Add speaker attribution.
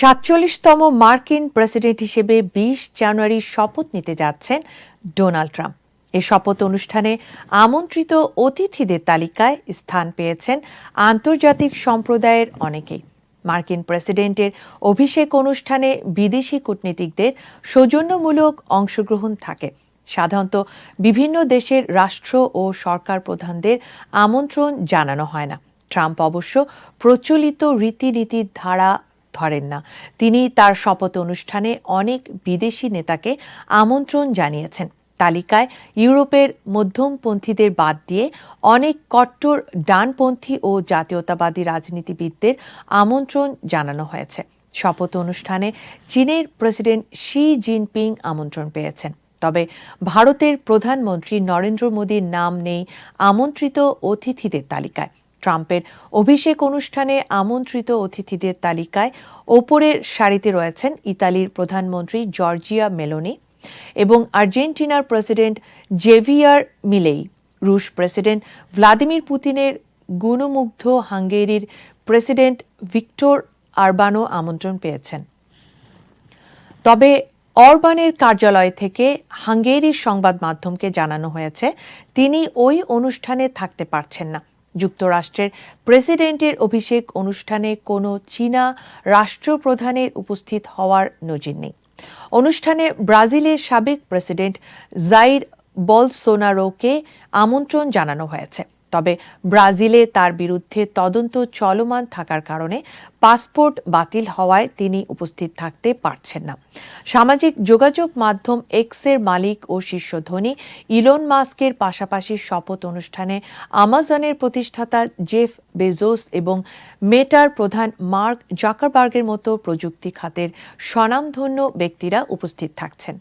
Speaker 1: সাতচল্লিশতম মার্কিন প্রেসিডেন্ট হিসেবে বিশ জানুয়ারি শপথ নিতে যাচ্ছেন ডোনাল্ড ট্রাম্প। এ শপথ অনুষ্ঠানে আমন্ত্রিত অতিথিদের তালিকায় স্থান পেয়েছেন আন্তর্জাতিক সম্প্রদায়ের অনেকেই। মার্কিন প্রেসিডেন্টের অভিষেক অনুষ্ঠানে বিদেশি কূটনীতিকদের সৌজন্যমূলক অংশগ্রহণ থাকে। সাধারণত বিভিন্ন দেশের রাষ্ট্র ও সরকার প্রধানদের আমন্ত্রণ জানানো হয় না। ট্রাম্প অবশ্য প্রচলিত রীতিনীতির ধারা ধরেন না। তিনি তার শপথ অনুষ্ঠানে অনেক বিদেশি নেতাকে আমন্ত্রণ জানিয়েছেন। তালিকায় ইউরোপের মধ্যমপন্থীদের বাদ দিয়ে অনেক কট্টর ডানপন্থী ও জাতীয়তাবাদী রাজনীতিবিদদের আমন্ত্রণ জানানো হয়েছে। শপথ অনুষ্ঠানে চীনের প্রেসিডেন্ট শি জিনপিং আমন্ত্রণ পেয়েছেন। তবে ভারতের প্রধানমন্ত্রী নরেন্দ্র মোদীর নাম নেই আমন্ত্রিত অতিথিদের তালিকায়। ট্রাম্পের অভিষেক অনুষ্ঠানে আমন্ত্রিত অতিথিদের তালিকায় ওপরের সারিতে রয়েছেন ইতালির প্রধানমন্ত্রী জর্জিয়া মেলোনি এবং আর্জেন্টিনার প্রেসিডেন্ট জেভিয়ার মিলেই। রুশ প্রেসিডেন্ট ভ্লাদিমির পুতিনের গুণমুগ্ধ হাঙ্গেরির প্রেসিডেন্ট ভিক্টর আরবানো আমন্ত্রণ পেয়েছেন। তবে অরবানের কার্যালয় থেকে হাঙ্গেরির সংবাদ মাধ্যমকে জানানো হয়েছে, তিনি ওই অনুষ্ঠানে থাকতে পারছেন না। যুক্তরাষ্ট্রের প্রেসিডেন্টের অভিষেক অনুষ্ঠানে কোনো চীনা রাষ্ট্রপ্রধানের উপস্থিত হওয়ার নজির নেই। অনুষ্ঠানে ব্রাজিলের সাবেক প্রেসিডেন্ট জাইর বলসোনারোকে আমন্ত্রণ জানানো হয়েছে। তবে ব্রাজিলে তার বিরুদ্ধে তদন্ত চলমান থাকার কারণে পাসপোর্ট বাতিল হওয়ায় তিনি উপস্থিত থাকতে পারছেন না। সামাজিক যোগাযোগ মাধ্যম এক্সের মালিক ও শীর্ষ ধনী ইলন মাস্কের পাশাপাশি শপথ অনুষ্ঠানে আমাজনের প্রতিষ্ঠাতা জেফ বেজোস এবং মেটার প্রধান মার্ক জাকারবার্গের মতো প্রযুক্তি খাতের স্বনামধন্য ব্যক্তিরা উপস্থিত থাকছেন।